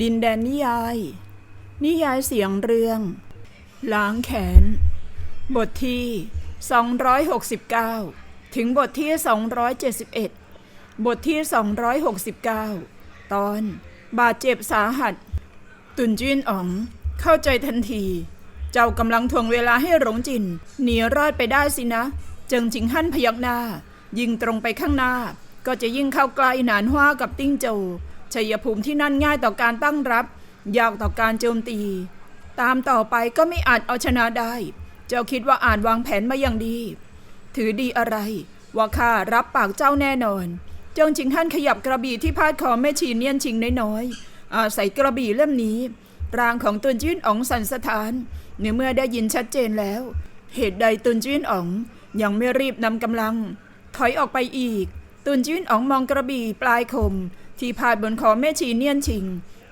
ดินแดนนิยาย นิยายเสียงเรื่อง ล้างแขน บทที่ 269 ถึงบทที่ 271 บทที่ 269 ตอนบาดเจ็บสาหัส ตุนจีนอ๋อง เข้าใจทันที เจ้ากำลังทวงเวลาให้หลงจินหนีรอดไปได้สินะ เจิงจิงหั่นพยักหน้า ยิงตรงไปข้างหน้า ก็จะยิ่งเข้าใกล้หนานฮว้ากับติ้งโจว ชัยภูมิที่นั่นง่ายต่อการตั้งรับ ยากต่อการโจมตี ตามต่อไปก็ไม่อาจเอาชนะได้ เจ้าคิดว่าอ่าจวางแผนมาอย่างดี ถือดีอะไร ว่าข้ารับปากเจ้าแน่นอน จงจิงฮั่นขยับกระบี่ที่พาดคอแม่ชีเนียนชิงน้อยๆอาศัยกระบี่เล่มนี้ร่างของตุนจิ้นอ๋องสันสถานเนื่อเมื่อได้ยินชัดเจนแล้ว เหตุใดตุนจิ้นอ๋องยังไม่รีบนำกำลัง ถอยออกไปอีก ตุนจิ้นอ๋องมองกระบี่ปลายคม ที่พาดบนคอแม่ชีเนียนชิง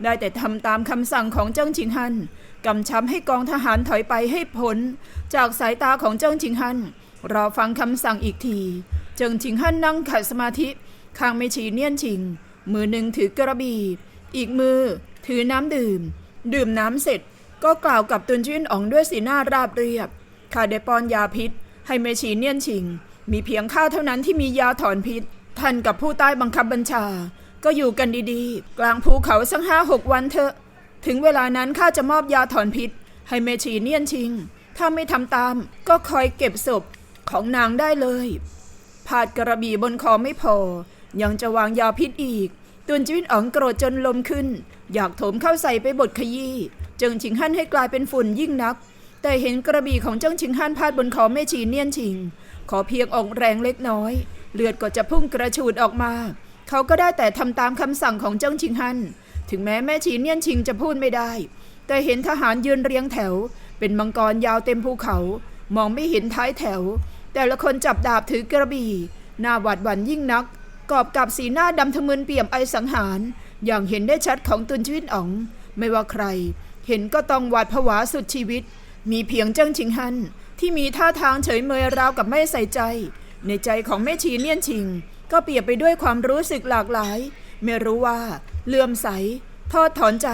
ได้แต่ทำตามคำสั่งของเจิ้งชิงฮั่นกำชับให้กองทหารถอยไปให้พ้นจากสายตาของเจิ้งชิงฮั่นรอฟังคำสั่งอีกที เจิ้งชิงฮั่นนั่งขัดสมาธิข้างแม่ชีเนียนชิง มือหนึ่งถือกระบี่ อีกมือถือน้ำดื่ม ดื่มน้ำเสร็จก็กล่าวกับตุนจิ้นอ๋องด้วยสีหน้าราบเรียบข้าได้ป้อนยาพิษ ให้แม่ชีเนียนชิง มีเพียงข้าเท่านั้นที่มียาถอนพิษ ท่านกับผู้ใต้บังคับบัญชา ก็อยู่กันดีๆ กลางภูเขาสักห้าหกวันเถอะ ถึงเวลานั้นข้าจะมอบยาถอนพิษ ให้เมชีเนียนชิง ถ้าไม่ทำตาม ก็คอยเก็บศพของนางได้เลยพาดกระบี่บนคอไม่พอ ยังจะวางยาพิษอีก ตุนจิ้นอ๋องโกรธจนลมขึ้น อยากโถมเข้าใส่ไปบทขยี้เจิงชิงฮั่นให้กลายเป็นฝุ่นยิ่งนัก แต่เห็นกระบี่ของเจิงชิงฮั่นพาดบนคอแม่ชีเนียนชิง ขอเพียงออกแรงเล็กน้อย เลือดก็จะพุ่งกระฉูดออกมา เขาก็ได้แต่ทำตามคำสั่งของเจิ้งชิงฮัน ถึงแม้แม่ชีเนียนชิงจะพูดไม่ได้ แต่เห็นทหารยืนเรียงแถว เป็นมังกรยาวเต็มภูเขา มองไม่เห็นท้ายแถว แต่ละคนจับดาบถือกระบี่หน้าหวาดหวั่นยิ่งนัก กอบกับสีหน้าดำทะมึนเปี่ยมไอสังหาร อย่างเห็นได้ชัดของตุนชีวิตอ๋อง ไม่ว่าใคร เห็นก็ต้องหวาดผวาสุดชีวิต มีเพียงเจิ้งชิงฮันที่มีท่าทางเฉยเมยราวกับไม่ใส่ใจ ในใจของแม่ชีเนียนชิง ก็เปียบไปด้วยความรู้สึกหลากหลาย ไม่รู้ว่าเลื่อมใส ทอดถอนใจ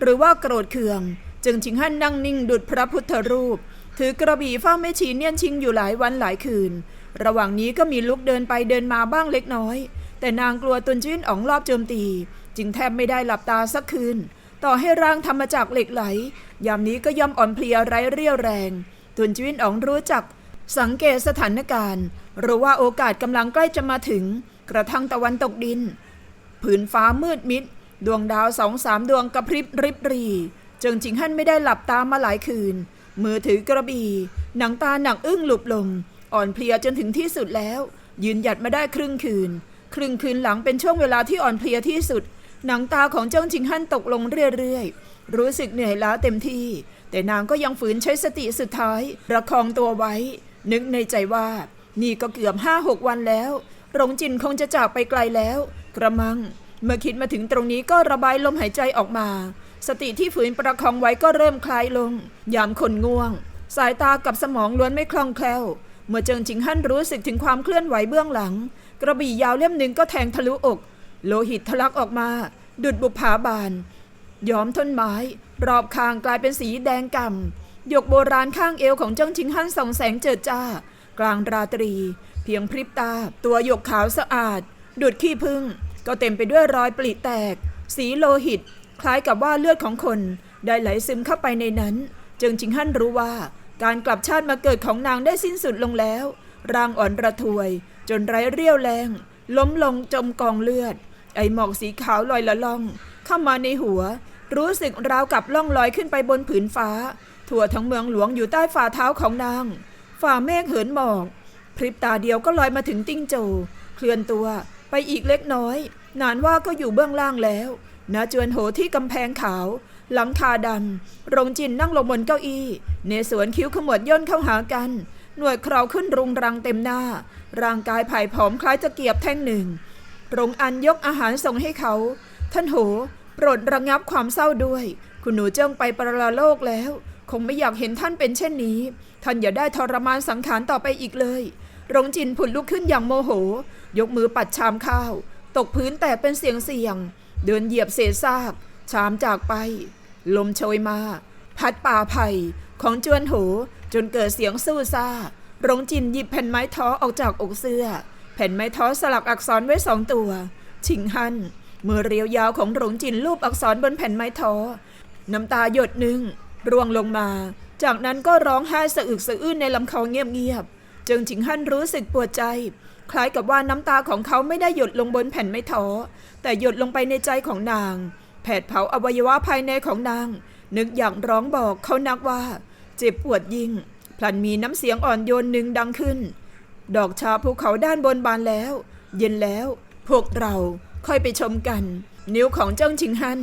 หรือว่าโกรธเคือง จึงชิงฮั่นนั่งนิ่งดุดพระพุทธรูป ถือกระบี่เฝ้าแม่ชีเนียนชิงอยู่หลายวันหลายคืน ระหว่างนี้ก็มีลุกเดินไปเดินมาบ้างเล็กน้อย แต่นางกลัวตุนจิ้นอ๋องรอบโจมตี จึงแทบไม่ได้หลับตาสักคืน ต่อให้ร่างทำมาจากเหล็กไหล ยามนี้ก็ย่อมอ่อนเพลียไร้เรี่ยวแรง ตุนจิ้นอ๋องรู้จักสังเกตสถานการณ์ หรู้ว่าโอกาสกำลังใกล้จะมาถึง กระทั่งตะวันตกดิน ผืนฟ้ามืดมิด ดวงดาวสองสามดวงกระพริบริบรีเจิงจิงฮั่นไม่ได้หลับตามาหลายคืน มือถือกระบี่ หนังตาหนักอึ้งหลุบลง อ่อนเพลียจนถึงที่สุดแล้ว ยืนหยัดมาได้ครึ่งคืน ครึ่งคืนหลังเป็นช่วงเวลาที่อ่อนเพลียที่สุด หนังตาของเจ้าจิงฮั่นตกลงเรื่อยๆ รู้สึกเหนื่อยล้าเต็มที่ แต่นางก็ยังฝืนใช้สติสุดท้ายประคองตัวไว้ นึกในใจว่า นี่ก็เกือบห้าหกวันแล้ว หลงจินคงจะจากไปไกลแล้ว กระมัง เมื่อคิดมาถึงตรงนี้ก็ระบายลมหายใจออกมา สติที่ฝืนประคองไว้ก็เริ่มคลายลง ยามคนง่วง สายตากับสมองล้วนไม่คล่องแคล่ว เมื่อเจิงจิงฮั่นรู้สึกถึงความเคลื่อนไหวเบื้องหลัง กระบี่ยาวเล่มหนึ่งก็แทงทะลุอก โลหิตทะลักออกมา ดุดบุผาบาน ย้อมต้นไม้ รอบคางกลายเป็นสีแดงก่ำหยกโบราณข้างเอวของเจ้าชิงฮั่นส่องแสงเจิดจ้า กลางราตรี เพียงพริบตา ตัวหยกขาวสะอาด ดุดขี้พึ่ง ก็เต็มไปด้วยรอยปลิแตก สีโลหิต คล้ายกับว่าเลือดของคนได้ไหลซึมเข้าไปในนั้น จึงชิงฮั่นรู้ว่าการกลับชาติมาเกิดของนางได้สิ้นสุดลงแล้ว ร่างอ่อนระทวย จนไร้เรี่ยวแรง ล้มลงจมกองเลือด ไอหมอกสีขาวลอยละล่อง เข้ามาในหัว รู้สึกราวกับล่องลอยขึ้นไปบนผืนฟ้า ทั่วทั้งเมืองหลวงอยู่ใต้ฝ่าเท้าของนาง ฝ่าเมฆเหินหมอกพริบตาเดียวก็ลอยมาถึงติ้งโจเคลื่อนตัวไปอีกเล็กน้อย นานว่าก็อยู่เบื้องล่างแล้วณจวนโหที่กำแพงขาว หลังคาดำรงจินนั่งลงบนเก้าอี้เนสวนคิ้วขมวดย่นเข้าหากัน หน่วยคราวขึ้นรุงรังเต็มหน้า ร่างกายผ่ายผอมคล้ายตะเกียบแท่งหนึ่ง รงอันยกอาหารส่งให้เขา ท่านโห โปรดระงับความเศร้าด้วย คุณหนูเจ้งไปประโลกแล้ว คงไม่อยากเห็นท่านเป็นเช่นนี้ ท่านอย่าได้ทรมานสังขารต่อไปอีกเลยรงจินผุดลุกขึ้นอย่างโมโห ยกมือปัดชามข้าว ตกพื้นแตกเป็นเสียงเสียง เดินเหยียบเศษซาก ชามจากไป ลมโชยมา พัดป่าไผ่ของจวนโหจนเกิดเสียงสู้ซ่าหลงจินหยิบแผ่นไม้ท้อออกจากอกเสื้อ แผ่นไม้ท้อสลักอักษรไว้สองตัว ชิงหันมือเรียวยาวของหลงจินรูปอักษรบนแผ่นไม้ท้อน้ำตาหยดหนึ่ง ร่วงลงมา จากนั้นก็ร้องไห้สะอึกสะอื้นในลำคอเงียบๆจึงชิงฮั่นรู้สึกปวดใจ คล้ายกับว่าน้ำตาของเขาไม่ได้หยดลงบนแผ่นไม้ท้อแต่หยดลงไปในใจของนาง แผดเผาอวัยวะภายในของนาง นึกอย่างร้องบอกเขานักว่า เจ็บปวดยิ่งพลันมีน้ำเสียงอ่อนโยนหนึ่งดังขึ้น ดอกชาภูเขาด้านบนบานแล้ว เย็นแล้ว พวกเราค่อยไปชมกัน นิ้วของเจ้าชิงฮั่น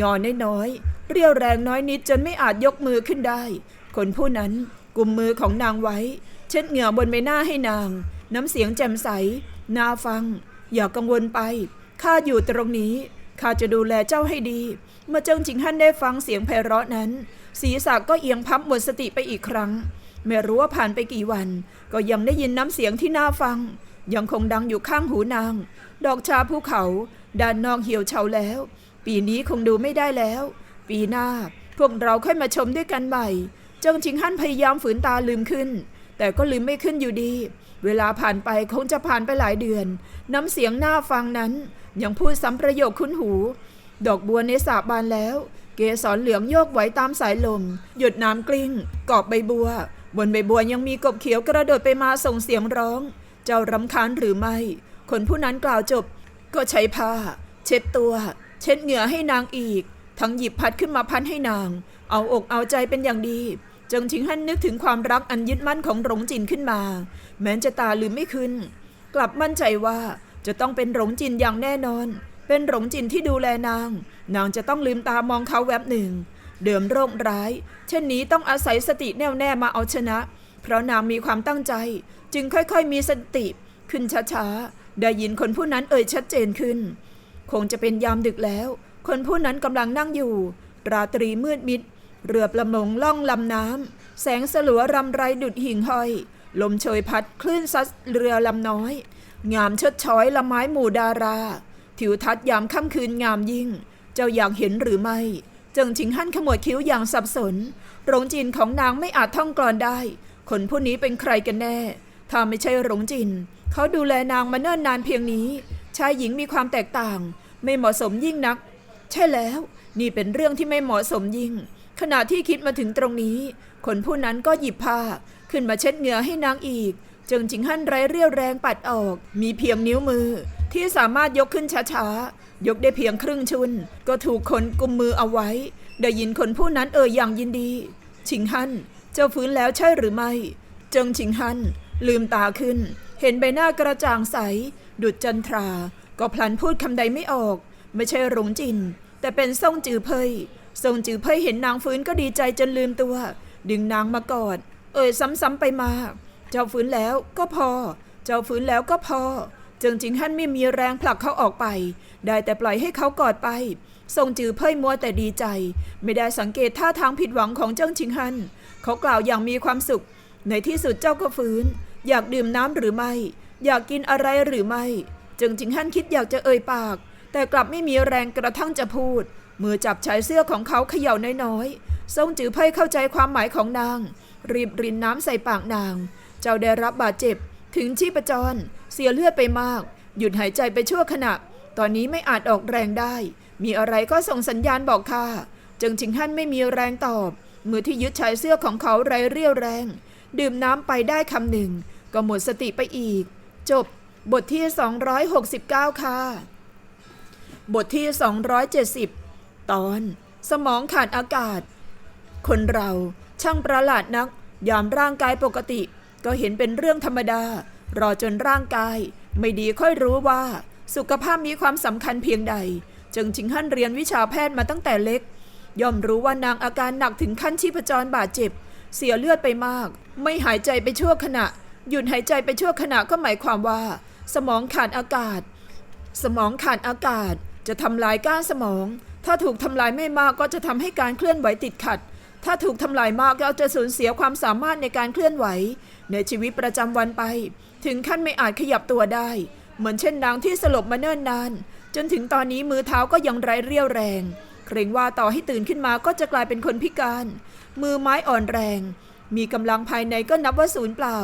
งอนน้อย เรียวแรงน้อยนิดจนไม่อาจยกมือขึ้นได้ คนผู้นั้นกุมมือของนางไว้ เช็ดเหงื่อบนใบหน้าให้นาง น้ำเสียงแจ่มใสน่าฟัง อย่ากังวลไปข้าอยู่ตรงนี้ข้าจะดูแลเจ้าให้ดี เมื่อเจ้าจิงฮั่นได้ฟังเสียงไพเราะนั้น ศีรษะก็เอียงพับหมดสติไปอีกครั้ง ไม่รู้ว่าผ่านไปกี่วัน ก็ยังได้ยินน้ำเสียงที่น่าฟัง ยังคงดังอยู่ข้างหูนาง ดอกชาภูเขาด้านนอกเหี่ยวเฉาแล้ว ปีนี้คงดูไม่ได้แล้ว ปีหน้า พวกเราค่อยมาชมด้วยกันใหม่จ้าจิงฮั่นพยายามฝืนตาลืมขึ้น แต่ก็ลืมไม่ขึ้นอยู่ดี เวลาผ่านไปคงจะผ่านไปหลายเดือน น้ำเสียงหน่าฟังนั้น ยังพูดซ้ำประโยคคุ้นหู ดอกบัวในสระบานแล้ว เกสรเหลืองโยกไหวตามสายลม หยดน้ำกลิ้ง กอบใบบัว บนใบบัวยังมีกบเขียวกระโดดไปมาส่งเสียงร้อง เจ้ารำคาญหรือไม่ คนผู้นั้นกล่าวจบ ก็ใช้ผ้า เช็ดตัว เช็ดเหงื่อให้นางอีก ทั้งหยิบพัดขึ้นมาพันให้นาง เอาอกเอาใจเป็นอย่างดีจงชิงฮั่นนึกถึงความรักอันยึดมั่นของหลงจินขึ้นมา แม้จะตาลืมไม่ขึ้น กลับมั่นใจว่าจะต้องเป็นหลงจินอย่างแน่นอน เป็นหลงจินที่ดูแลนาง นางจะต้องลืมตามองเขาแวบหนึ่ง เดิมโรคร้าย เช่นนี้ต้องอาศัยสติแน่วแน่มาเอาชนะ เพราะนางมีความตั้งใจ จึงค่อยๆมีสติขึ้นช้าๆ ได้ยินคนผู้นั้นเอ่ยชัดเจนขึ้น คงจะเป็นยามดึกแล้ว คนผู้นั้นกำลังนั่งอยู่ ราตรีมืดมิด เรือประมงล่องลำน้ำ แสงสลัวรำไรดุดหิ่งห้อย ลมโชยพัดคลื่นซัดเรือลำน้อย งามชดช้อยละไม้หมู่ดารา ทิวทัศน์ยามค่ำคืนงามยิ่ง เจ้าอยากเห็นหรือไม่เจิงชิงฮั่นขมวดคิ้วอย่างสับสน โรงจินของนางไม่อาจท่องกลอนได้ คนผู้นี้เป็นใครกันแน่ ถ้าไม่ใช่โรงจินเขาดูแลนางมาเนิ่นนานเพียงนี้ ชายหญิงมีความแตกต่าง ไม่เหมาะสมยิ่งนัก ใช่แล้ว นี่เป็นเรื่องที่ไม่เหมาะสมยิ่ง ขณะที่คิดมาถึงตรงนี้ คนผู้นั้นก็หยิบผ้า ขึ้นมาเช็ดเหงื่อให้นางอีกจึงจิงหั่นไร้เรี่ยวแรงปัดออก มีเพียงนิ้วมือ ที่สามารถยกขึ้นช้าๆ ยกได้เพียงครึ่งชุน ก็ถูกคนกุมมือเอาไว้ ได้ยินคนผู้นั้นเอ่ยอย่างยินดี ชิงฮั่นเจ้าฟื้นแล้วใช่หรือไม่ เจิงชิงฮั่นลืมตาขึ้น เห็นใบหน้ากระจ่างใส ดุจจันทรา ก็พลันพูดคำใดไม่ออก ไม่ใช่หลงจิน แต่เป็นซ่งจือเพยซ่งจือเพยเห็นนางฟื้นก็ดีใจจนลืมตัว ดึงนางมากอดเอ่ยซ้ำๆไปมา เจ้าฟื้นแล้วก็พอ เจ้าฟื้นแล้วก็พอจิงจิงฮั่นไม่มีแรงผลักเขาออกไป ได้แต่ปล่อยให้เขากอดไปทรงจือเพ่ยมัวแต่ดีใจ ไม่ได้สังเกตท่าทางผิดหวังของเจิ้งชิงฮันเขากล่าวอย่างมีความสุข ในที่สุดเจ้าก็ฟื้น อยากดื่มน้ำหรือไม่ อยากกินอะไรหรือไม่ เจิงจิงฮันคิดอยากจะเอ่ยปาก แต่กลับไม่มีแรงกระทั่งจะพูด มือจับชายเสื้อของเขาเขย่าน้อยๆทรงจือเพ่เข้าใจความหมายของนาง รีบรินน้ำใส่ปากนาง เจ้าได้รับบาดเจ็บ ถึงชีพจร เสียเลือดไปมาก หยุดหายใจไปชั่วขณะ ตอนนี้ไม่อาจออกแรงได้ มีอะไรก็ส่งสัญญาณบอกข้าจึงชิงฮั่นไม่มีแรงตอบ มือที่ยึดชายเสื้อของเขาไรเรี่ยวแรง ดื่มน้ำไปได้คำหนึ่ง ก็หมดสติไปอีก จบบทที่ 269 ค่ะ บทที่ 270 ตอน สมองขาดอากาศ คนเราช่างประหลาดนัก ยามร่างกายปกติ ก็เห็นเป็นเรื่องธรรมดา รอจนร่างกาย ไม่ดีค่อยรู้ว่า สุขภาพมีความสำคัญเพียงใด จึงชิงหั่นเรียนวิชาแพทย์มาตั้งแต่เล็ก ย่อมรู้ว่านางอาการหนักถึงขั้นชีพจรบาดเจ็บ เสียเลือดไปมาก ไม่หายใจไปชั่วขณะ หยุดหายใจไปชั่วขณะก็หมายความว่า สมองขาดอากาศสมองขาดอากาศ จะทำลายก้านสมอง ถ้าถูกทำลายไม่มากก็จะทำให้การเคลื่อนไหวติดขัด ถ้าถูกทำลายมากก็จะสูญเสียความสามารถในการเคลื่อนไหว ในชีวิตประจำวันไป ถึงขั้นไม่อาจขยับตัวได้ เหมือนเช่นนางที่สลบมาเนิ่นนาน จนถึงตอนนี้มือเท้าก็ยังไร้เรี่ยวแรง เกรงว่าต่อให้ตื่นขึ้นมาก็จะกลายเป็นคนพิการ มือไม้อ่อนแรง มีกำลังภายในก็นับว่าศูนย์เปล่า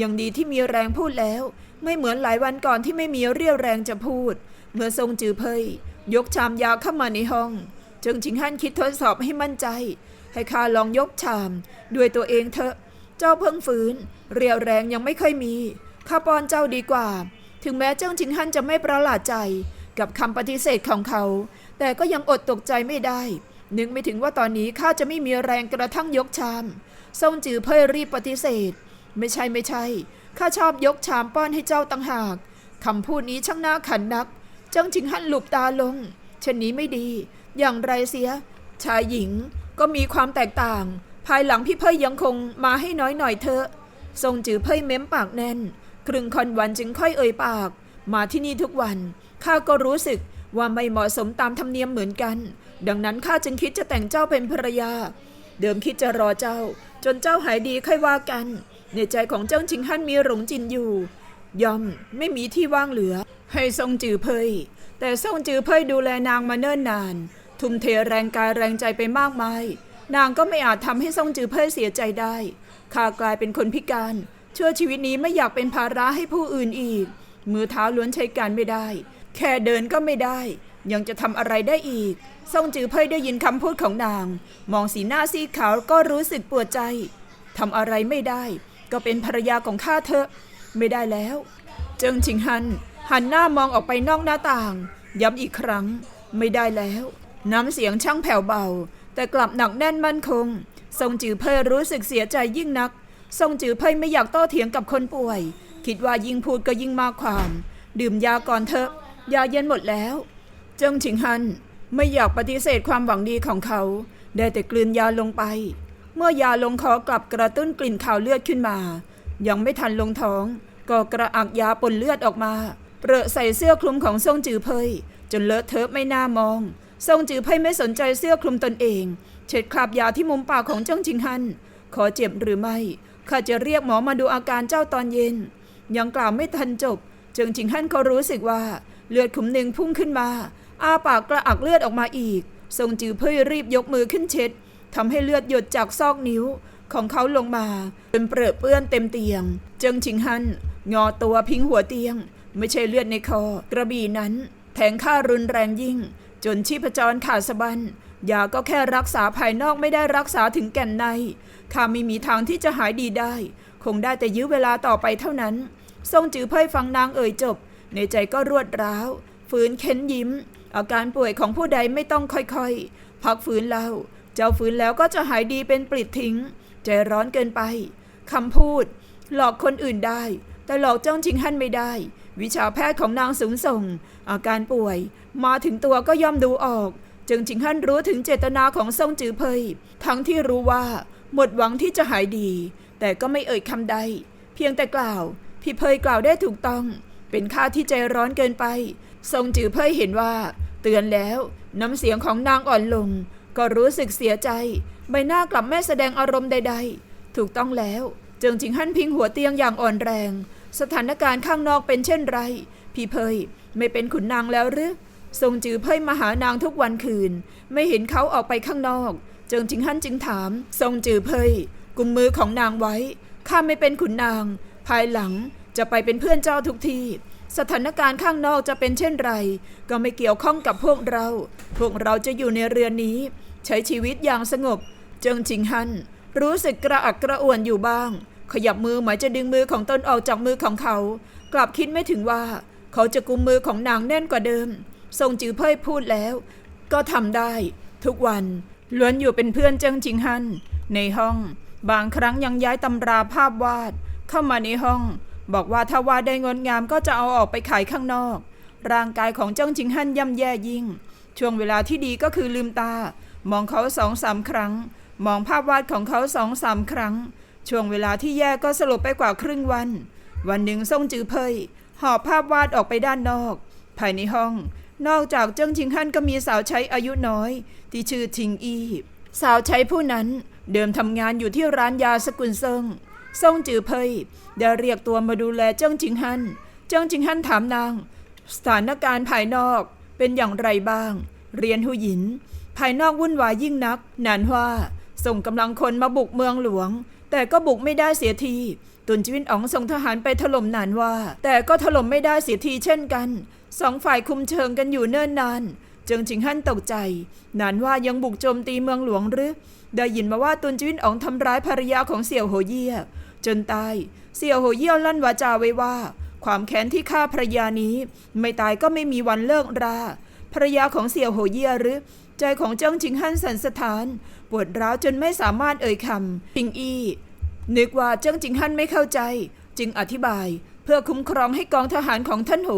ยังดีที่มีแรงพูดแล้ว ไม่เหมือนหลายวันก่อนที่ไม่มีเรี่ยวแรงจะพูด เมื่อทรงจือเพยยกชามยาเข้ามาในห้อง จึงชิงฮั่นคิดทดสอบให้มั่นใจ ให้ข้าลองยกชามด้วยตัวเองเถอะ เจ้าเพิ่งฟื้น เรียวแรงยังไม่ค่อยมีข้าป้อนเจ้าดีกว่า ถึงแม้เจ้าชิงฮั่นจะไม่ประหลาดใจกับคำปฏิเสธของเขา แต่ก็ยังอดตกใจไม่ได้ นึกไม่ถึงว่าตอนนี้ข้าจะไม่มีแรงกระทั่งยกชามทรงจือเพยรีบปฏิเสธ ไม่ใช่ไม่ใช่ข้าชอบยกชามป้อนให้เจ้าตั้งหากคำพูดนี้ช่างน่าขันนัก จ้าชิงฮั่นหลุบตาลงเช่นนี้ไม่ดี อย่างไรเสีย ชายหญิงก็มีความแตกต่าง ภายหลังพี่เพยยังคงมาให้น้อยหน่อยเถอะ ทรงจือเพยเม้มปากแน่น ครึ่งคอนวันจึงค่อยเอ่ยปาก มาที่นี่ทุกวัน ข้าก็รู้สึกว่าไม่เหมาะสมตามธรรมเนียมเหมือนกัน ดังนั้นข้าจึงคิดจะแต่งเจ้าเป็นภรรยา เดิมคิดจะรอเจ้า จนเจ้าหายดีค่อยว่ากัน ในใจของเจ้าชิงฮั่นมีหลงจินอยู่ ย่อมไม่มีที่ว่างเหลือ ให้ทรงจือเพยแต่ทรงจือเพยดูแลนางมาเนิ่นนาน ทุ่มเทแรงกายแรงใจไปมากมาย นางก็ไม่อาจทำให้ทรงจือเพยเสียใจได้ข้ากลายเป็นคนพิการเชื่อชีวิตนี้ไม่อยากเป็นภาระให้ผู้อื่นอีก มือเท้าล้วนใช้การไม่ได้ แค่เดินก็ไม่ได้ ยังจะทำอะไรได้อีกทรงจือเพยได้ยินคำพูดของนาง มองสีหน้าซีดขาวก็รู้สึกปวดใจทำอะไรไม่ได้ ก็เป็นภรรยาของข้าเถอะ ไม่ได้แล้ว เจิงชิงฮัน หันหน้ามองออกไปนอกหน้าต่าง ย้ำอีกครั้ง ไม่ได้แล้ว น้ำเสียงช่างแผ่วเบา แต่กลับหนักแน่นมั่นคง ทรงจือเพยรู้สึกเสียใจยิ่งนัก ทรงจือเพยไม่อยากโต้เถียงกับคนป่วย คิดว่ายิ่งพูดก็ยิ่งมากความ ดื่มยาก่อนเถอะ ยาเย็นหมดแล้ว เจิงชิงฮันไม่อยากปฏิเสธความหวังดีของเขา ได้แต่กลืนยาลงไป เมื่อยาลงคอกลับกระตุ้นกลิ่นข่าวเลือดขึ้นมา ยังไม่ทันลงท้อง ก็กระอักยาปนเลือดออกมาเปรอะใส่เสื้อคลุมของทรงจือเพยจนเลอะเทอะไม่น่ามองทรงจือเพยไม่สนใจเสื้อคลุมตนเอง เช็ดคราบยาที่มุมปากของเจ้าชิงฮันขอเจ็บหรือไม่ข้าจะเรียกหมอมาดูอาการเจ้าตอนเย็น ยังกล่าวไม่ทันจบเจิงชิงฮั่นเขารู้สึกว่าเลือดขุมหนึ่งพุ่งขึ้นมาอาปากกระอักเลือดออกมาอีกทรงจือเพื่อรีบยกมือขึ้นเช็ดทำให้เลือดหยดจากซอกนิ้วของเขาลงมาเป็นเปรอะเปื้อนเต็มเตียง เจิงชิงฮั่น งอตัวพิงหัวเตียง ไม่ใช่เลือดในคอ กระบี่นั้น แทงข้ารุนแรงยิ่ง จนชีพจรขาดสะบันยาก็แค่รักษาภายนอกไม่ได้รักษาถึงแก่นในข้าไม่มีทางที่จะหายดีได้ คงได้แต่ยื้อเวลาต่อไปเท่านั้น ทรงจือเพ่ยฟังนางเอ่ยจบ ในใจก็รวดร้าวฝืนเค้นยิ้ม อาการป่วยของผู้ใดไม่ต้องค่อยๆ พักฝืนเล่า เจ้าฝืนแล้วก็จะหายดีเป็นปลิดทิ้ง ใจร้อนเกินไปคำพูด หลอกคนอื่นได้ แต่หลอกเจ้าชิงฮั่นไม่ได้ วิชาแพทย์ของนางสูงส่ง อาการป่วย มาถึงตัวก็ย่อมดูออก จึงชิงฮั่นรู้ถึงเจตนาของทรงจือเพยทั้งที่รู้ว่า หมดหวังที่จะหายดี แต่ก็ไม่เอ่ยคำใด เพียงแต่กล่าว พี่เพยกล่าวได้ถูกต้อง เป็นข้าที่ใจร้อนเกินไปทรงจือเพยเห็นว่า เตือนแล้วน้ำเสียงของนางอ่อนลง ก็รู้สึกเสียใจ ใบหน้ากลับไม่แสดงอารมณ์ใด ๆ ถูกต้องแล้วจิงจิงฮั่นพิงหัวเตียงอย่างอ่อนแรง สถานการณ์ข้างนอกเป็นเช่นไร พี่เพยไม่เป็นขุนนางแล้วหรือทรงจือเพยมาหานางทุกวันคืน ไม่เห็นเขาออกไปข้างนอกเจิงจิงฮั่นจึงถาม ทรงจือเพยกุมมือของนางไว้ข้าไม่เป็นขุนนาง ภายหลังจะไปเป็นเพื่อนเจ้าทุกทีสถานการณ์ข้างนอกจะเป็นเช่นไร ก็ไม่เกี่ยวข้องกับพวกเรา พวกเราจะอยู่ในเรือนนี้ ใช้ชีวิตอย่างสงบ เจิงจิงฮันรู้สึกกระอักกระอ่วนอยู่บ้าง ขยับมือหมายจะดึงมือของตนออกจากมือของเขา กลับคิดไม่ถึงว่า เขาจะกุมมือของนางแน่นกว่าเดิม ทรงจือเพ่ยพูดแล้ว ก็ทำได้ ทุกวันล้วนอยู่เป็นเพื่อนเจิงจิงฮันในห้อง บางครั้งยังย้ายตำราภาพวาด เข้ามาในห้อง บอกว่าถ้าวาดได้งดงามก็จะเอาออกไปขายข้างนอก ร่างกายของเจ้าจิงฮั่นย่ำแย่ยิ่ง ช่วงเวลาที่ดีก็คือลืมตา มองเขาสองสามครั้ง มองภาพวาดของเขาสองสามครั้ง ช่วงเวลาที่แย่ก็สลบไปกว่าครึ่งวัน วันหนึ่งส่งจือเพยหอบภาพวาดออกไปด้านนอก ภายในห้อง นอกจากเจิ้งชิงฮั่นก็มีสาวใช้อายุน้อย ที่ชื่อทิงอีสาวใช้ผู้นั้นเดิมทำงานอยู่ที่ร้านยาสกุลเซิงซ่งจือเพยได้เรียกตัวมาดูแลเจิ้งชิงฮั่นเจิ้งชิงฮั่นถามนาง สถานการณ์ภายนอกเป็นอย่างไรบ้าง เรียนหูหยิน ภายนอกวุ่นวายยิ่งนักนานว่าส่งกำลังคนมาบุกเมืองหลวง แต่ก็บุกไม่ได้เสียที ตุนจิวินอ๋องส่งทหารไปถล่มนานว่า แต่ก็ถล่มไม่ได้เสียทีเช่นกัน สองฝ่ายคุมเชิงกันอยู่เนิ่นนานเจิงจิงฮั่นตกใจ นานว่ายังบุกโจมตีเมืองหลวงหรือ ได้ยินมาว่าตุนจิวินอ๋องทำร้ายภรรยาของเสี่ยวโหเยี่ยจนตาย เสี่ยวโหเยี่ยลั่นวาจาไว้ว่า ความแค้นที่ฆ่าภรรยานี้ ไม่ตายก็ไม่มีวันเลิกราภรรยาของเสี่ยวโหเยี่ยหรือ ใจของเจิ้งจิงฮั่นสันสถาน ปวดร้าวจนไม่สามารถเอ่ยคำปิงอี้นึกว่าเจิ้งจิงฮั่นไม่เข้าใจ จึงอธิบายเพื่อคุ้มครองให้กองทหารของท่านโห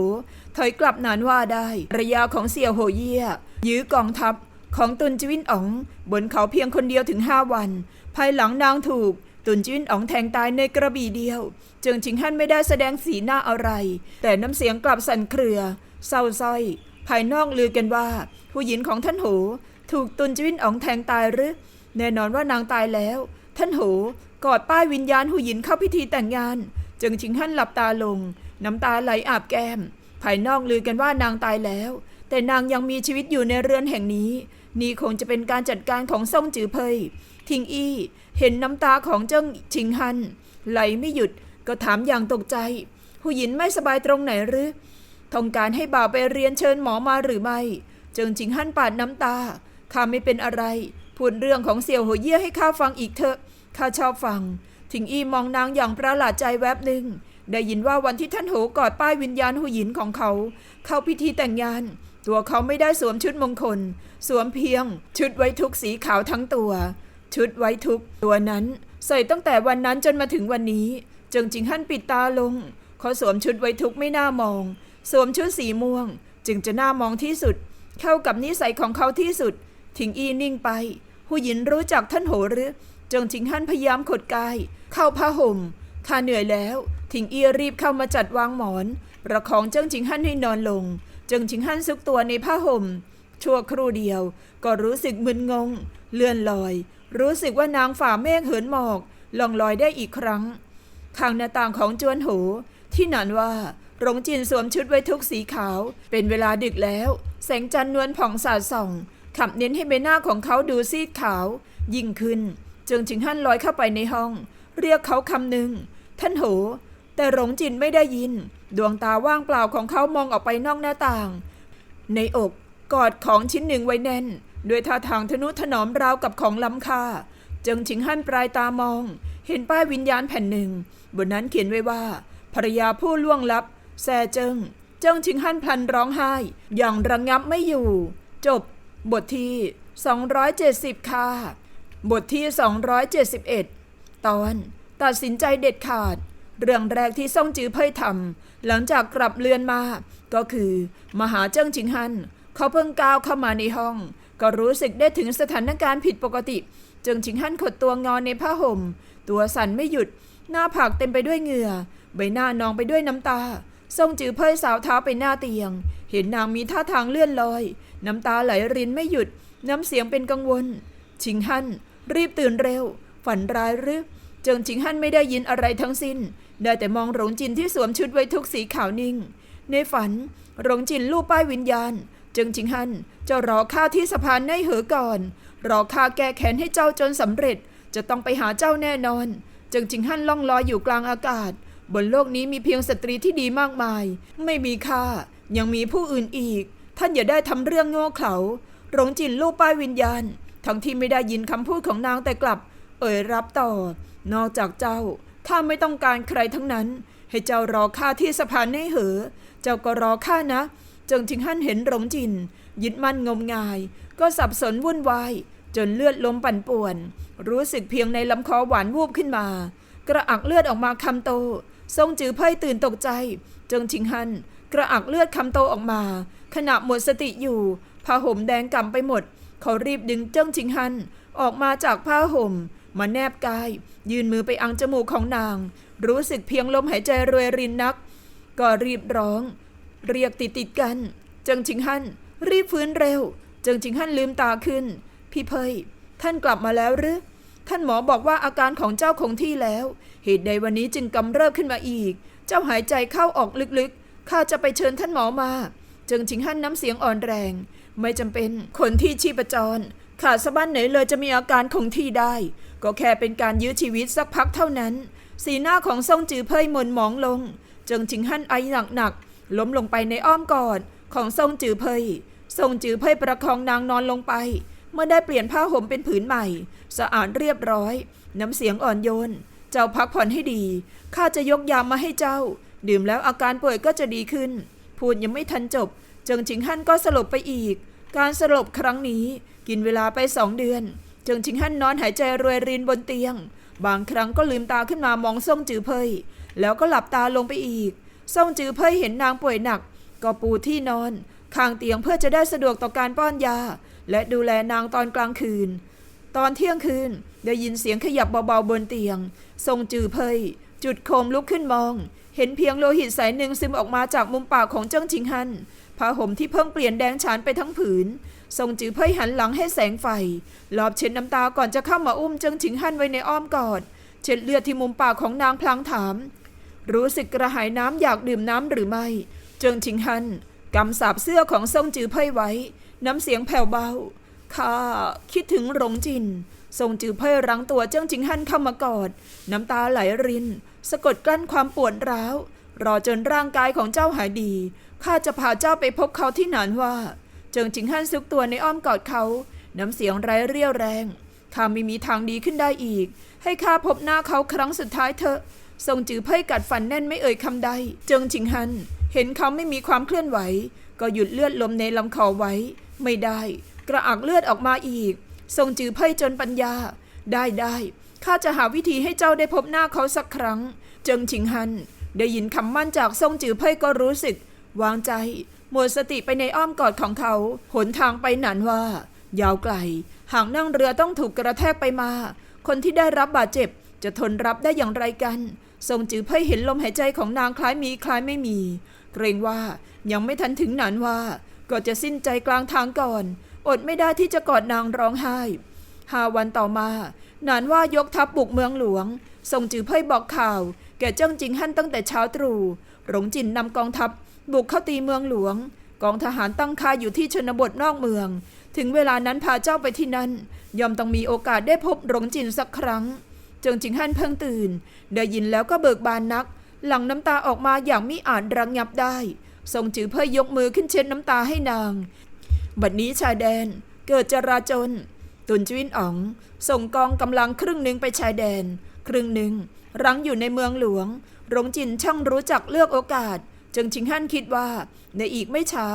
ถอยกลับนานว่าได้รรยาของเสี่ยวโหเยี่ยยื้อกองทัพของตุนจวินอ๋อง บนเขาเพียงคนเดียวถึงห้าวัน ภายหลังนางถูก ตุนจวินอ๋องแทงตายในกระบี่เดียวเจิงจิงฮั่นไม่ได้แสดงสีหน้าอะไร แต่น้ำเสียงกลับสั่นเครือ เศร้าส้อย ภายนอกลือกันว่า ผู้หญิงของท่านโหถูกตุนจวินอ๋องแทงตายหรือ แน่นอนว่านางตายแล้ว ท่านโหกอดป้ายวิญญาณหูหยินเข้าพิธีแต่งงาน จึงชิงฮั่นหลับตาลง น้ำตาไหลอาบแก้ม ภายนอกลือกันว่านางตายแล้ว แต่นางยังมีชีวิตอยู่ในเรือนแห่งนี้ นี่คงจะเป็นการจัดการของซ่งจือเพย ทิงอี้ เห็นน้ำตาของเจ้าชิงฮันไหลไม่หยุดก็ถามอย่างตกใจ หูหยินไม่สบายตรงไหนหรือต้องการให้บ่าวไปเรียนเชิญหมอมาหรือไม่ เจิงจิงฮั่นปาดน้ำตา ข้าไม่เป็นอะไร พูดเรื่องของเสี่ยวหัวเยี่ยให้ข้าฟังอีกเถอะ ข้าชอบฟังทิงอี้มองนางอย่างประหลาดใจแวบหนึ่ง ได้ยินว่าวันที่ท่านโหกอดป้ายวิญญาณหูหยินของเขา เข้าพิธีแต่งงาน ตัวเขาไม่ได้สวมชุดมงคล สวมเพียง ชุดไว้ทุกสีขาวทั้งตัว ชุดไว้ทุกตัวนั้น ใส่ตั้งแต่วันนั้นจนมาถึงวันนี้ เจิงจิงฮั่นปิดตาลง เขาสวมชุดไว้ทุกไม่น่ามอง สวมชุดสีม่วง จึงจะน่ามองที่สุด เข้ากับนิสัยของเขาที่สุด ถิงอีนิ่งไป หูหยินรู้จักท่านโหหรือ จงจิงฮั่นพยายามขดกาย เข้าผ้าห่มข้าเหนื่อยแล้ว ถิงอีรีบเข้ามาจัดวางหมอน ประคองเจิงจิงฮั่นให้นอนลง เจิงจิงฮั่นซุกตัวในผ้าห่ม ชั่วครู่เดียว ก็รู้สึกมึนงง เลื่อนลอย รู้สึกว่านางฝ่าเมฆเหินหมอก ล่องลอยได้อีกครั้ง ข้างหน้าต่างของจวนโห ที่นั่นว่า หลงจินสวมชุดไว้ทุกสีขาว เป็นเวลาดึกแล้ว แสงจันทร์นวลผ่องสาดส่องขับเน้นให้ใบหน้าของเขาดูซีดขาว ยิ่งขึ้นจิงจิงฮั่นลอยเข้าไปในห้อง เรียกเขาคำหนึ่ง ท่านโห แต่หลงจินไม่ได้ยิน ดวงตาว่างเปล่าของเขามองออกไปนอกหน้าต่าง ในอกกอดของชิ้นหนึ่งไว้แน่น ด้วยท่าทางทนุถนอมราวกับของล้ำค่าจิงชิงฮั่นปลายตามอง เห็นป้ายวิญญาณแผ่นหนึ่ง บนนั้นเขียนไว้ว่าภรรยาผู้ล่วงลับ แซเจิงเจิงชิงฮั่นพลันร้องไห้ อย่างระงงับไม่อยู่ จบบทที่ 270 ค่ะ บทที่ 271 ตอนตัดสินใจเด็ดขาด เรื่องแรกที่ซ่องจือเพ่ยทำหลังจากกลับเรือนมา ก็คือมหาเจิ้งชิงฮันเขาเพิ่งก้าวเข้ามาในห้อง ก็รู้สึกได้ถึงสถานการณ์ผิดปกติเจิ้งชิงฮันขดตัวงอนในผ้าห่ม ตัวสั่นไม่หยุด หน้าผากเต็มไปด้วยเหงื่อ ใบหน้านองไปด้วยน้ำตา ซ่งจือเพ่ยสาวเท้าไปหน้าเตียง เห็นนางมีท่าทางเลื่อนลอย น้ำตาไหลรินไม่หยุด น้ำเสียงเป็นกังวล ชิงฮั่นรีบตื่นเร็ว ฝันร้ายหรือเจิงชิงฮั่นไม่ได้ยินอะไรทั้งสิ้น ได้แต่มองหลงจินที่สวมชุดไว้ทุกสีขาวนิ่ง ในฝันหลงจินลูบป้ายวิญญาณ เจิงชิงฮั่นจะรอข้าที่สะพานในเหอก่อน รอข้าแก้แค้นให้เจ้าจนสำเร็จ จะต้องไปหาเจ้าแน่นอน เจิงชิงฮั่นล่องลอยอยู่กลางอากาศ บนโลกนี้มีเพียงสตรีที่ดีมากมาย ไม่มีข้ายังมีผู้อื่นอีก ท่านอย่าได้ทำเรื่องโง่เขลาหลงจินลูบป้ายวิญญาณ ทั้งที่ไม่ได้ยินคำพูดของนางแต่กลับ เอ่ยรับต่อ นอกจากเจ้าข้าไม่ต้องการใครทั้งนั้น ให้เจ้ารอข้าที่สะพานให้เหอ เจ้าก็รอข้านะเจิงชิงฮั่นเห็นหลงจิน ยึดมั่นงมงาย ก็สับสนวุ่นวายจนเลือดลมปั่นป่วน รู้สึกเพียงในลำคอหวานวูบขึ้นมา กระอักเลือดออกมาคำโต ทรงจือไพ่ตื่นตกใจ เจิงชิงฮัน กระอักเลือดคำโตออกมา ขณะหมดสติอยู่ผ้าห่มแดงก่ำไปหมด เขารีบดึงเจิ้งชิงฮัน ออกมาจากผ้าห่ม มาแนบกาย ยืนมือไปอังจมูกของนาง รู้สึกเพียงลมหายใจรวยรินนัก ก็รีบร้อง เรียกติดติดกัน เจิงชิงฮัน รีบฟื้นเร็ว เจิงชิงฮันลืมตาขึ้น พี่เพยท่านกลับมาแล้วหรือท่านหมอบอกว่าอาการของเจ้าคงที่แล้ว เหตุใดวันนี้จึงกำเริบขึ้นมาอีก เจ้าหายใจเข้าออกลึกๆ ข้าจะไปเชิญท่านหมอมา เจึงชิงฮั่นน้ำเสียงอ่อนแรง ไม่จำเป็น คนที่ชีพจร ขาดสะบั้นไหนเลยจะมีอาการคงที่ได้ ก็แค่เป็นการยื้อชีวิตสักพักเท่านั้น สีหน้าของซ่งจือเพ่ยมนหมองลงจึงชิงฮั่นไอหนักๆ ล้มลงไปในอ้อมกอดของซ่งจือเพ่ยซ่งจือเพ่ยประคองนางนอนลงไป เมื่อได้เปลี่ยนผ้าห่มเป็นผืนใหม่ สะอาดเรียบร้อย น้ำเสียงอ่อนโยน เจ้าพักผ่อนให้ดี ข้าจะยกยามาให้เจ้า ดื่มแล้วอาการป่วยก็จะดีขึ้น พูดยังไม่ทันจบ เจิงชิงฮั่นก็สลบไปอีก การสลบครั้งนี้กินเวลาไปสองเดือน เจิงชิงฮั่นนอนหายใจรวยรินบนเตียง บางครั้งก็ลืมตาขึ้นมามองซ่งจือเพย แล้วก็หลับตาลงไปอีกซ่งจือเพยเห็นนางป่วยหนัก ก็ปูที่นอนข้างเตียงเพื่อจะได้สะดวกต่อการป้อนยา และดูแลนางตอนกลางคืน ตอนเที่ยงคืนได้ยินเสียงขยับเบาๆบนเตียง ทรงจือเพยจุดโคมลุกขึ้นมอง เห็นเพียงโลหิตสายหนึ่งซึมออกมาจากมุมปากของเจิ้งชิงฮันผ้าห่มที่เพิ่งเปลี่ยนแดงฉานไปทั้งผืน ทรงจือเพยหันหลังให้แสงไฟลอบเช็ดน้ำตาก่อนจะเข้ามาอุ้มเจิ้งชิงฮันไว้ในอ้อมกอด เช็ดเลือดที่มุมปากของนางพลางถาม รู้สึกกระหายน้ำอยากดื่มน้ำหรือไม่ เจิงชิงฮันกำสาบเสื้อของทรงจือเพ่ยไว้ น้ำเสียงแผ่วเบา ข้าคิดถึงหลงจิน ทรงจือเพ่ยรั้งตัวเจิ้งจิงฮั่นเข้ามากอด น้ำตาไหลริน สะกดกลั้นความปวดร้าว รอจนร่างกายของเจ้าหายดี ข้าจะพาเจ้าไปพบเขาที่หนานว่า เจิงจิงฮั่นซุกตัวในอ้อมกอดเขา น้ำเสียงไร้เรี่ยวแรง ข้าไม่มีทางดีขึ้นได้อีก ให้ข้าพบหน้าเขาครั้งสุดท้ายเถอะ ทรงจือเพ่ยกัดฟันแน่นไม่เอ่ยคำใด เจิงชิงฮันเห็นเขาไม่มีความเคลื่อนไหว ก็หยุดเลือดลมในลำคอไว้ ไม่ได้ กระอักเลือดออกมาอีก ทรงจือเพ่ยจนปัญญา ได้ได้ข้าจะหาวิธีให้เจ้าได้พบหน้าเขาสักครั้ง เจิงชิงฮัน ได้ยินคำมั่นจากทรงจือเพ่ยก็รู้สึก วางใจ หมดสติไปในอ้อมกอดของเขา หนทางไปหนานว่า ยาวไกล หากนั่งเรือต้องถูกกระแทกไปมา คนที่ได้รับบาดเจ็บ จะทนรับได้อย่างไรกัน ทรงจือเพ่ยเห็นลมหายใจของนางคล้ายมีคล้ายไม่มี เกรงว่ายังไม่ทันถึงหนานว่า ก็จะสิ้นใจกลางทางก่อน อดไม่ได้ที่จะกอดนางร้องไห้ห้าวันต่อมา นานว่ายกทัพบุกเมืองหลวงทรงจือเพ่ยบอกข่าว แก่เจ้งจิงฮั่นตั้งแต่เช้าตรู่ หลงจินนำกองทัพบุกเข้าตีเมืองหลวง กองทหารตั้งค่ายอยู่ที่ชนบทนอกเมือง ถึงเวลานั้นพาเจ้าไปที่นั่น ย่อมต้องมีโอกาสได้พบหลงจินสักครั้ง เจิงจิงฮั่นเพิ่งตื่น ได้ยินแล้วก็เบิกบานนัก หลั่งน้ำตาออกมาอย่างมิอาจระงงับได้ ทรงจือเพื่อยกมือขึ้นเช็ดน้ำตาให้นาง บัดนี้ชายแดน เกิดจราจน ตุนจวินอ๋อง ส่งกองกำลังครึ่งหนึ่งไปชายแดน ครึ่งหนึ่งรั้งอยู่ในเมืองหลวง หลงจินช่างรู้จักเลือกโอกาส จึงชิงฮั่นคิดว่า ในอีกไม่ช้า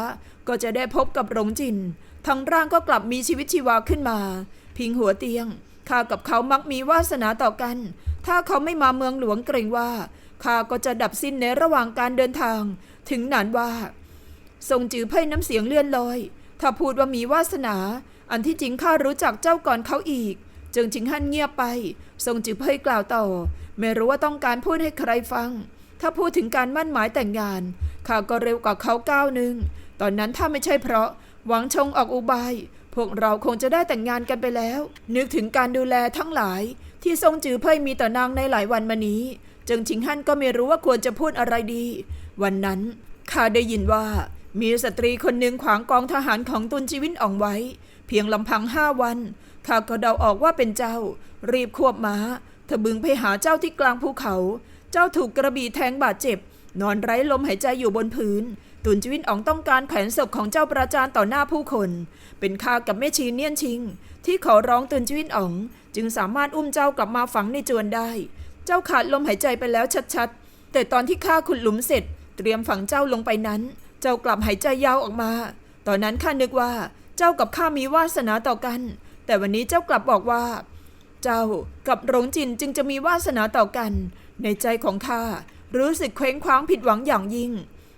ก็จะได้พบกับหลงจิน ทั้งร่างก็กลับมีชีวิตชีวาขึ้นมา พิงหัวเตียงข้ากับเขามักมีวาสนาต่อกัน ถ้าเขาไม่มาเมืองหลวงเกรงว่าข้าก็จะดับสิ้นในระหว่างการเดินทาง ถึงหนานว่า ทรงจือไพ่น้ำเสียงเลื่อนลอย ถ้าพูดว่ามีวาสนา อันที่จริงข้ารู้จักเจ้าก่อนเขาอีก จึงชิงฮั่นเงียบไป ทรงจือไพ่กล่าวต่อ ไม่รู้ว่าต้องการพูดให้ใครฟัง ถ้าพูดถึงการมั่นหมายแต่งงานข้าก็เร็วกว่าเขาก้าวหนึ่ง ตอนนั้นถ้าไม่ใช่เพราะ หวังชงออกอุบาย พวกเราคงจะได้แต่งงานกันไปแล้ว นึกถึงการดูแลทั้งหลาย ที่ทรงจือไพ่มีต่อนางในหลายวันมานี้ จึงชิงฮั่นก็ไม่รู้ว่าควรจะพูดอะไรดี วันนั้นข้าได้ยินว่า มีสตรีคนหนึ่งขวางกองทหารของตุนชีวินอ่องไว้ เพียงลำพังห้าวันข้าก็เดาออกว่าเป็นเจ้า รีบควบม้าทะบึงไปหาเจ้าที่กลางภูเขา เจ้าถูกกระบี่แทงบาดเจ็บ นอนไร้ลมหายใจอยู่บนพื้น ตุนชีวินอ่องต้องการแขวนศพของเจ้าประจานต่อหน้าผู้คน เป็นข้ากับแม่ชีเนียนชิง ที่ขอร้องตุนชีวินอ่อง จึงสามารถอุ้มเจ้ากลับมาฝังในจวนได้ เจ้าขาดลมหายใจไปแล้วชัดๆ แต่ตอนที่ข้าขุดหลุมเสร็จ เตรียมฝังเจ้าลงไปนั้น จ้ากลับหายใจยาวออกมา ตอนนั้นข้านึกว่า เจ้ากับข้ามีวาสนาต่อกัน แต่วันนี้เจ้ากลับบอกว่า เจ้ากับหลงจินจึงจะมีวาสนาต่อกัน ในใจของข้ารู้สึกเคว้งคว้างผิดหวังอย่างยิ่ง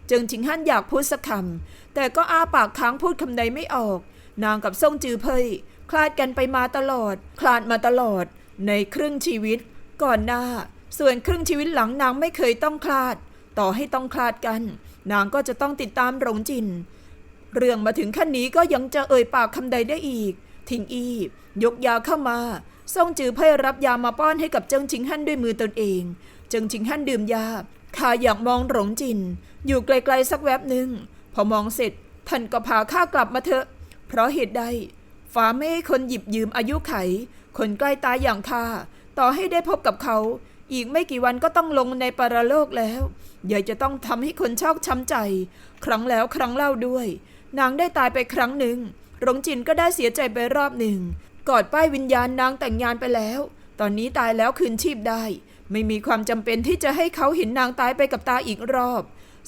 จึงชิงฮั่นอยากพูดสักคำแต่ก็อ้าปากค้างพูดคำใดไม่ออก นางกับซ่งจือเพยคลาดกันไปมาตลอด คลาดมาตลอด ในครึ่งชีวิต ก่อนหน้า ส่วนครึ่งชีวิตหลังนางไม่เคยต้องคลาด ต่อให้ต้องคลาดกัน นางก็จะต้องติดตามหลงจิน เรื่องมาถึงขั้นนี้ก็ยังจะเอ่ยปากคำใดได้อีก ทิงอียกยาเข้ามาซ่งจือเพ่ยรับยามาป้อนให้กับเจิงชิงฮั่นด้วยมือตนเอง เจิงชิงฮั่นดื่มยาข้าอยากมองหลงจิน อยู่ไกลๆสักแวบหนึ่งพอมองเสร็จท่านก็พาข้ากลับมาเถอะ เพราะเหตุใดฟ้าไม่ให้คนหยิบยืมอายุไข คนใกล้ตายอย่างข้าต่อให้ได้พบกับเขา อีกไม่กี่วันก็ต้องลงในปรโลกแล้วยายจะต้องทำให้คนชอกช้ำใจ ครั้งแล้วครั้งเล่าด้วย นางได้ตายไปครั้งหนึ่งรงจินก็ได้เสียใจไปรอบหนึ่งกอดป้ายวิญญาณนางแต่งงานไปแล้ว ตอนนี้ตายแล้วคืนชีพได้ ไม่มีความจำเป็นที่จะให้เขาเห็นนางตายไปกับตาอีกรอบ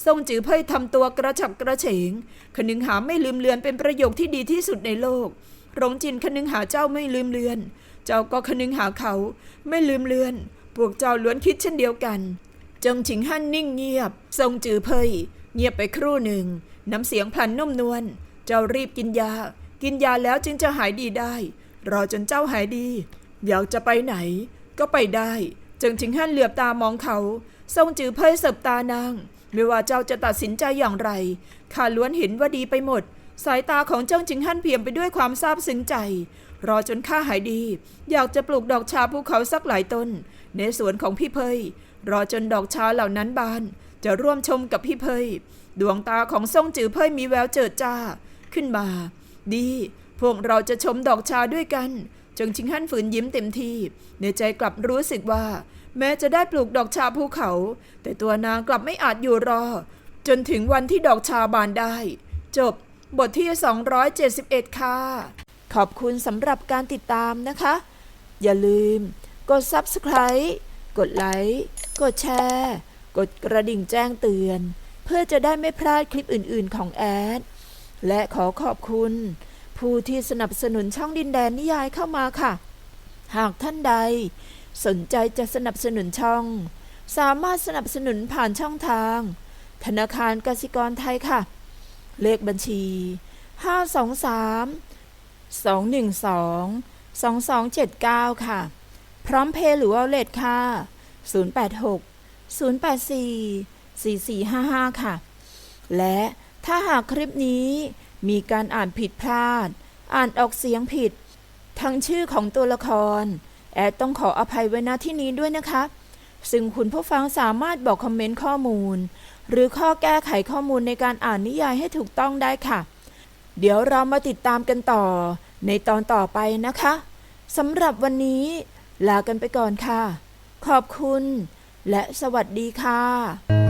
ทรงจือเพ่ยทำตัวกระฉับกระเฉง คนึงหาไม่ลืมเลือนเป็นประโยคที่ดีที่สุดในโลกรงจินคนึงหาเจ้าไม่ลืมเลือน เจ้าก็คนึงหาเขาไม่ลืมเลือน พวกเจ้าล้วนคิดเช่นเดียวกัน จงฉิงฮั่นนิ่งเงียบ ทรงจือเพยเงียบไปครู่หนึ่ง น้ำเสียงพลันนุ่มนวล เจ้ารีบกินยา กินยาแล้วจึงจะหายดีได้ รอจนเจ้าหายดี อยากจะไปไหน ก็ไปได้ จงฉิงฮั่นเหลือบตามองเขา ทรงจือเพยเสบตานาง ไม่ว่าเจ้าจะตัดสินใจอย่างไร ข้าล้วนเห็นว่าดีไปหมด สายตาของเจ้าจิงฮั่นเพียมไปด้วยความซาบซึ้งใจ รอจนข้าหายดี อยากจะปลูกดอกชาภูเขาสักหลายต้น ในสวนของพี่เพยรอจนดอกชาเหล่านั้นบาน จะร่วมชมกับพี่เพยดวงตาของซ่งจือเพยมีแววเจิดจ้า ขึ้นมา ดี พวกเราจะชมดอกชาด้วยกันจงชิงฮั่นฝืนยิ้มเต็มที่ ในใจกลับรู้สึกว่า แม้จะได้ปลูกดอกชาภูเขา แต่ตัวนางกลับไม่อาจอยู่รอ จนถึงวันที่ดอกชาบานได้ จบบทที่ 271 ค่ะ ขอบคุณสำหรับการติดตามนะคะ อย่าลืม กด Subscribe กดไลค์กดแชร์ กดกระดิ่งแจ้งเตือน เพื่อจะได้ไม่พลาดคลิปอื่นๆของแอด และขอขอบคุณ ผู้ที่สนับสนุนช่องดินแดนนิยายเข้ามาค่ะ หากท่านใด สนใจจะสนับสนุนช่อง สามารถสนับสนุนผ่านช่องทาง ธนาคารกสิกรไทยค่ะ เลขบัญชี 523 212 2279 ค่ะ พร้อมเพย์หรือว่าเลทค่ะ 086 084 4455 ค่ะ และถ้าหากคลิปนี้มีการอ่านผิดพลาด อ่านออกเสียงผิด ทั้งชื่อของตัวละคร แอดต้องขออภัยไว้ณที่นี้ด้วยนะคะ ซึ่งคุณผู้ฟังสามารถบอกคอมเมนต์ข้อมูล หรือข้อแก้ไขข้อมูลในการอ่านนิยายให้ถูกต้องได้ค่ะ เดี๋ยวเรามาติดตามกันต่อ ในตอนต่อไปนะคะสำหรับวันนี้ ลากันไปก่อนค่ะ ขอบคุณ และสวัสดีค่ะ